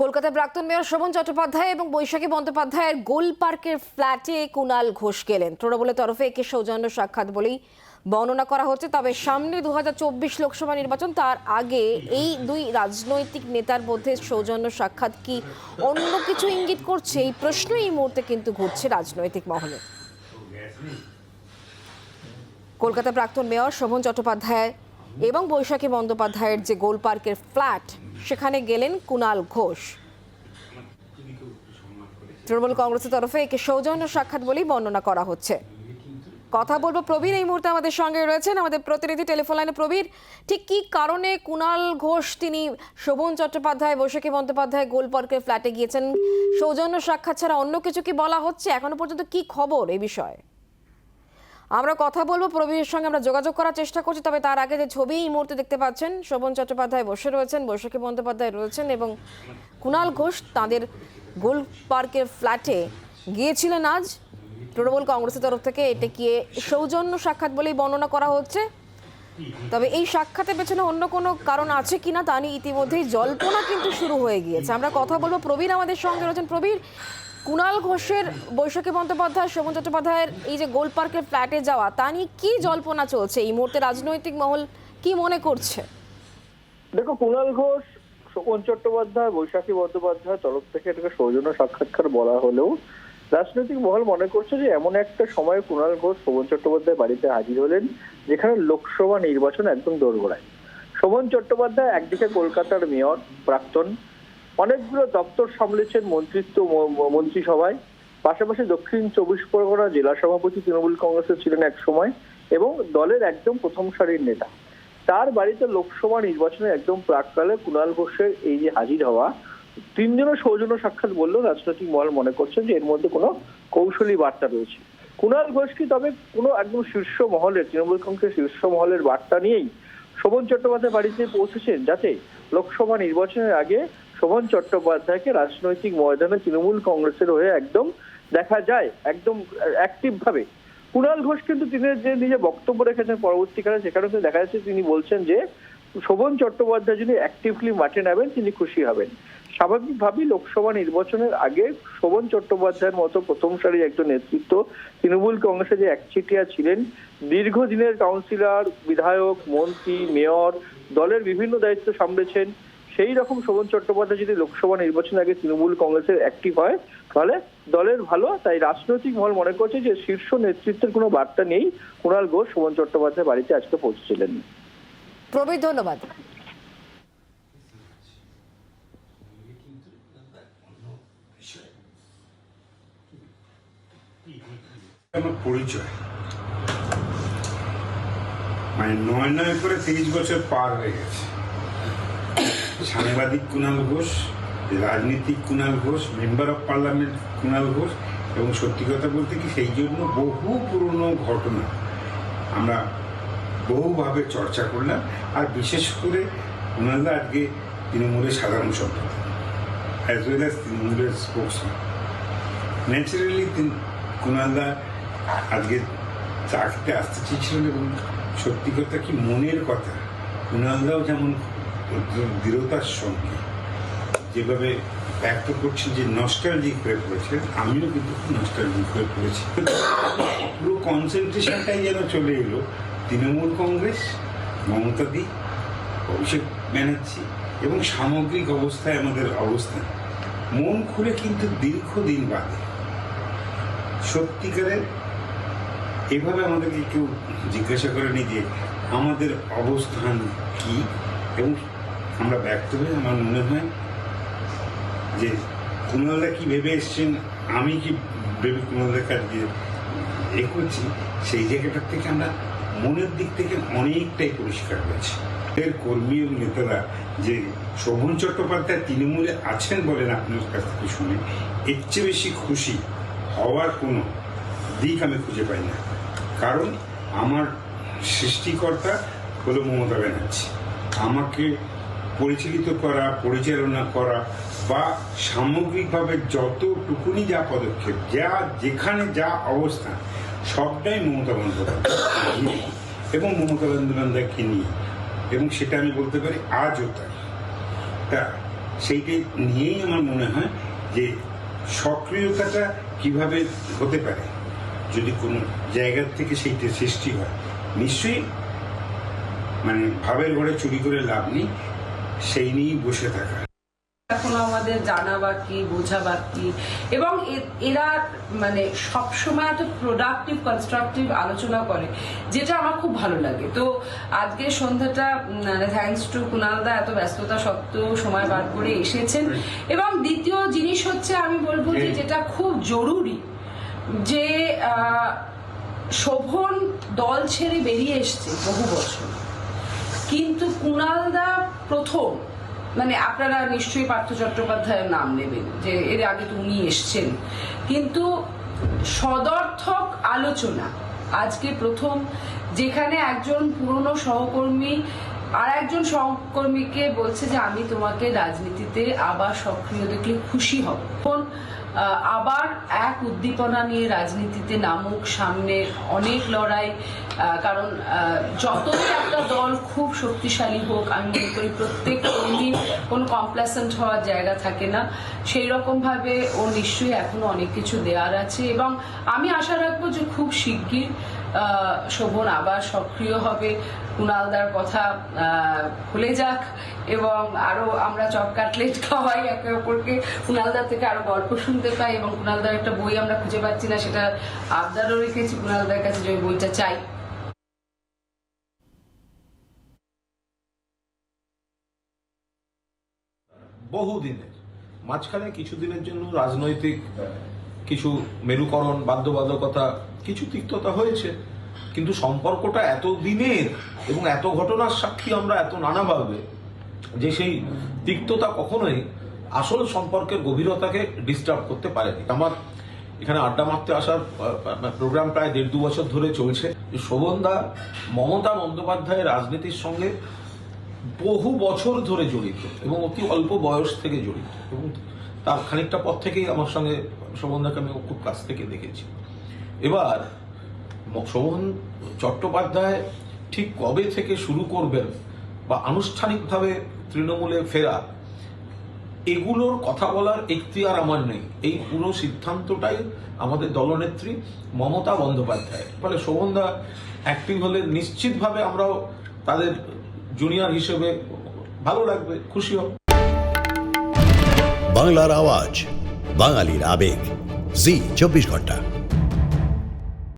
কলকাতার প্রাক্তন মেয়র শোভন চট্টোপাধ্যায় এবং বৈশাখী বন্দ্যোপাধ্যায়ের গোল পার্কের ফ্ল্যাটে কুণাল ঘোষ গেলেন। তৃণমূলের তরফে একে সৌজন্য সাক্ষাৎ বলেই বর্ণনা করা হচ্ছে। তবে সামনে দু হাজার চব্বিশ লোকসভা নির্বাচন, তার আগে এই দুই রাজনৈতিক নেতার মধ্যে সৌজন্য সাক্ষাৎ কি অন্য কিছু ইঙ্গিত করছে? এই প্রশ্ন এই মুহূর্তে কিন্তু ঘুরছে রাজনৈতিক মহলে। কলকাতা প্রাক্তন মেয়র শোভন চট্টোপাধ্যায় এবং বৈশাখী বন্দ্যোপাধ্যায়ের যে গোল পার্কের ফ্ল্যাট, সেখানে গেলেন কুণাল ঘোষ। তৃণমূল কংগ্রেসের তরফে একে সৌজন্য সাক্ষাৎ বলেই বর্ণনা করা হচ্ছে। কথা বলব প্রবীর, এই মুহূর্তে আমাদের সঙ্গে রয়েছেন আমাদের প্রতিনিধি টেলিফোন লাইনে প্রবীর। ঠিক কি কারণে কুণাল ঘোষ তিনি শোভন চট্টোপাধ্যায়, বৈশাখী বন্দ্যোপাধ্যায় গোল পার্কের ফ্ল্যাটে গিয়েছেন? সৌজন্য সাক্ষাৎ ছাড়া অন্য কিছু কি বলা হচ্ছে? এখনও পর্যন্ত কি খবর এই বিষয়ে? আমরা কথা বলব প্রবীরের সঙ্গে, আমরা যোগাযোগ করার চেষ্টা করছি, তবে তার আগে যে ছবি এই মুহূর্তে দেখতে পাচ্ছেন, শোভন চট্টোপাধ্যায় বসে রয়েছেন, বৈশাখী বন্দ্যোপাধ্যায় রয়েছেন এবং কুণাল ঘোষ তাদের গোল পার্কের ফ্ল্যাটে গিয়েছিলেন আজ। তৃণমূল কংগ্রেসের তরফ থেকে এটা গিয়ে সৌজন্য সাক্ষাৎ বলেই বর্ণনা করা হচ্ছে। তবে এই সাক্ষাতের পেছনে অন্য কোনো কারণ আছে কিনা তা নিয়ে ইতিমধ্যেই জল্পনা কিন্তু শুরু হয়ে গিয়েছে। আমরা কথা বলব প্রবীর আমাদের সঙ্গে রয়েছেন। প্রবীর কুণাল ঘোষের বৈশাখী বন্দ্যোপাধ্যায়, শোভন চট্টোপাধ্যায়ের এই যে গোল পার্কের ফ্ল্যাটে যাওয়া, তা নিয়ে কি জল্পনা চলছে? এই মুহূর্তে রাজনৈতিক মহল কি মনে করছে? দেখো, কুণাল ঘোষ, শোভন চট্টোপাধ্যায়, বৈশাখী বন্দ্যোপাধ্যায় তরফ থেকে এটাকে সৌজন্য সাক্ষাৎকার বলা হলেও রাজনৈতিক মহল মনে করছে যে এমন একটা সময় কুণাল ঘোষ, শোভন চট্টোপাধ্যায় বাড়িতে হাজির হলেন, যেখানে লোকসভা নির্বাচন একদম দোরগোড়ায়। শোভন চট্টোপাধ্যায় একদিকে কলকাতার মেয়র, প্রাক্তন অনেকগুলো দপ্তর সামলেছেন মন্ত্রিত্ব মন্ত্রিসভায়। পাশাপাশি দক্ষিণ চব্বিশ পরগনা জেলা সভাপতি তৃণমূল কংগ্রেসের ছিলেন এক সময় এবং দলের একদম প্রথম সারির নেতা। তার বাড়িতে লোকসভা নির্বাচনের একদম প্রাককালে কুণাল ঘোষের এই যে হাজির হওয়া তিনজনের সৌজন্য সাক্ষাৎ বললেও রাজনৈতিক মহল মনে করছেন যে এর মধ্যে কোনো কৌশলী বার্তা রয়েছে। কুণাল ঘোষ কি তবে কোনো একদম শীর্ষ মহলের, তৃণমূল কংগ্রেসের শীর্ষ মহলের বার্তা নিয়েই শোভন চট্টোপাধ্যায় বাড়িতে পৌঁছেছেন যাতে লোকসভা নির্বাচনের আগে শোভন চট্টোপাধ্যায়কে রাজনৈতিক ময়দানে তৃণমূল কংগ্রেসের হয়ে একদম দেখা যায়, একদম অ্যাক্টিভ ভাবে কুণাল ঘোষ কিন্তু তিনি যে নিজে বক্তব্য রেখেছেন পরবর্তীকালে সেখানে কিন্তু দেখা যাচ্ছে তিনি বলছেন যে, শোভন চট্টোপাধ্যায় যদি অ্যাক্টিভলি মাঠে নামেন, তিনি খুশি হবেন। স্বাভাবিকভাবেই লোকসভা নির্বাচনের আগে শোভন চট্টোপাধ্যায়ের মতো প্রথম সারির একজন নেতৃত্ব তৃণমূল কংগ্রেসে যে একচিটিয়া ছিলেন, দীর্ঘদিনের কাউন্সিলর, বিধায়ক, মন্ত্রী, মেয়র, দলের বিভিন্ন দায়িত্ব সামলেছেন। সেই রকম শোভন চট্টোপাধ্যায় যদি লোকসভা নির্বাচনের আগে তৃণমূল কংগ্রেসের অ্যাক্টিভ হয় তাহলে দলের ভালো তাই রাজনৈতিক মহল মনে করছে যে শীর্ষ নেতৃত্বের কোনো বার্তা নেই। কুণাল ঘোষ শোভন চট্টোপাধ্যায় বাড়িতে আজকে পৌঁছেছিলেন। প্রবীর ধন্যবাদ। আমার পরিচয়। মানে নয় নয় করে তিরিশ বছর পার হয়ে গেছে। সাংবাদিক কুণাল ঘোষ, রাজনীতিক Kunal Ghosh member of parliament Kunal Ghosh এবং সত্যি কথা বলতে কি সেই জন্য বহু পুরনো ঘটনা আমরা বহুভাবে চর্চা করলাম। আর বিশেষ করে কুণালদা আজকে তৃণমূলের সাধারণ সম্পাদক অ্যাজ ওয়েল অ্যাজ তৃণমূলের স্পোর্টসম্যান ন্যাচারালি কুণালদা আজকে চা খেতে আসতে চেয়েছিলেন এবং সত্যি কথা কি মনের কথা কুণালদাও যেমন দৃঢ়তার সঙ্গে। যেভাবে ব্যক্ত করছেন যে নস্টালজিক হয়ে পড়েছেন আমিও কিন্তু নস্টালজিক হয়ে পড়েছি। পুরো কনসেন্ট্রেশনটাই যেন চলে এলো, তৃণমূল কংগ্রেস, মমতা দি, অভিষেক ব্যানার্জি এবং সামগ্রিক অবস্থায় আমাদের অবস্থান। মন খুলে কিন্তু দীর্ঘদিন বাদে। সত্যিকারের এভাবে আমাদেরকে কেউ জিজ্ঞাসা করেনি যে আমাদের অবস্থান কি এবং আমরা ব্যক্ত হয়ে আমার মনে হয় যে কুণালদা কি ভেবে এসছেন, আমি কি ভেবে কুণালদার কাছে এ করছি, সেই জায়গাটার থেকে আমরা মনের দিক থেকে অনেকটাই পরিষ্কার হয়েছি। এর কর্মী এবং নেতারা যে শোভন চট্টোপাধ্যায় তৃণমূলে আছেন বলেন আপনার কাছ থেকে শুনে, এর চেয়ে বেশি খুশি হওয়ার কোনো দিক আমি খুঁজে পাই না। কারণ আমার সৃষ্টিকর্তা হলো মমতা ব্যানার্জি। আমাকে পরিচালিত করা, পরিচালনা করা বা সামগ্রিকভাবে যতটুকুনি যা পদক্ষেপ, যা যেখানে যা অবস্থান, সবটাই মমতা বন্দ্যোপাধ্যায় এবং মমতা বন্দ্যোপাধ্যায়কে নিয়ে। এবং সেটা আমি বলতে পারি আজও তাই। তা সেইটা নিয়েই আমার মনে হয় যে সক্রিয়তাটা কীভাবে হতে পারে, যদি কোনো জায়গা থেকে সেইটা সৃষ্টি হয়। নিশ্চয়ই মানে ভাবের ঘরে চুরি করে লাভ নেই। সেই নিয়েই বসে থাকা। এখনও আমাদের জানা বাকি বোঝা বাকি এবং এরা মানে সবসময় এত প্রোডাক্টিভ কনস্ট্রাকটিভ আলোচনা করে যেটা আমার খুব ভালো লাগে। তো আজকে সন্ধ্যাটা মানে থ্যাঙ্কস টু কুনালদা এত ব্যস্ততা সত্ত্বেও সময় বার করে এসেছেন। এবং দ্বিতীয় জিনিস হচ্ছে আমি বলব যে যেটা খুব জরুরি যে আহ, শোভন দল ছেড়ে বেরিয়ে এসছে বহু বছর। কিন্তু কুণালদা প্রথম মানে আপনারা নিশ্চয়ই পার্থ চট্টোপাধ্যায়ের নাম নেবেন, যে এর আগে তো উনি এসছেন। কিন্তু সদর্থক আলোচনা, আজকে প্রথম, যেখানে একজন পুরনো সহকর্মী আর একজন সহকর্মীকে বলছে যে আমি তোমাকে রাজনীতিতে আবার সক্রিয় দেখলে খুশি হব। এখন আবার এক উদ্দীপনা নিয়ে রাজনীতিতে নামুক, সামনে অনেক লড়াই কারণ যতই একটা দল খুব শক্তিশালী হোক, আমি মনে করি প্রত্যেক কর্মী কোনো কমপ্লেসেন্ট হওয়ার জায়গা থাকে না। সেই রকম ভাবে ও নিশ্চয়ই এখনও অনেক কিছু দেওয়ার আছে এবং আমি আশা রাখব যে খুব শিগগির শোভন আবার সক্রিয় হবে। কুণালদার কথা ভুলে যাক। এবং আরও আমরা চপ কাটলেট খাওয়াই একে অপরকে। কুণালদার থেকে আরও গল্প শুনতে পাই এবং কুণালদার একটা বই আমরা খুঁজে পাচ্ছি না, সেটা আবদারও রেখেছি। কুণালদার কাছে যে বইটা চাই। বহুদিনের, মাঝখানে কিছুদিনের জন্য রাজনৈতিক কিছু মেরুকরণ, বাধ্যবাধকতা কিছু তিক্ততা হয়েছে, কিন্তু সম্পর্কটা এত দিনের এবং এত ঘটনার সাক্ষী আমরা এত নানাভাবে যে সেই তিক্ততা কখনোই আসল সম্পর্কের গভীরতাকে ডিস্টার্ব করতে পারেনি। আমার এখানে আড্ডা মারতে আসার প্রোগ্রাম প্রায় দেড় দু বছর ধরে চলছে। শোভনদা, মমতা বন্দ্যোপাধ্যায়ের রাজনীতির সঙ্গে বহু বছর ধরে জড়িত এবং অতি অল্প বয়স থেকে জড়িত এবং তার খানিকটা পর থেকেই আমার সঙ্গে শোভনদাকে আমি খুব কাছ থেকে দেখেছি। এবার শোভন চট্টোপাধ্যায় ঠিক কবে থেকে শুরু করবেন বা আনুষ্ঠানিকভাবে তৃণমূলে ফেরা, এগুলোর কথা বলার এখতিয়ার আমার নেই। এই পুরো সিদ্ধান্তটাই আমাদের দলনেত্রী মমতা বন্দ্যোপাধ্যায় ফলে শোভনদা অ্যাক্টিভ হলে নিশ্চিতভাবে আমরাও তাদের জুনিয়র হিসেবে ভালো লাগবে, খুশি হব। বাংলার আওয়াজ, বাঙালির আবেগ। জি, চব্বিশ ঘণ্টা।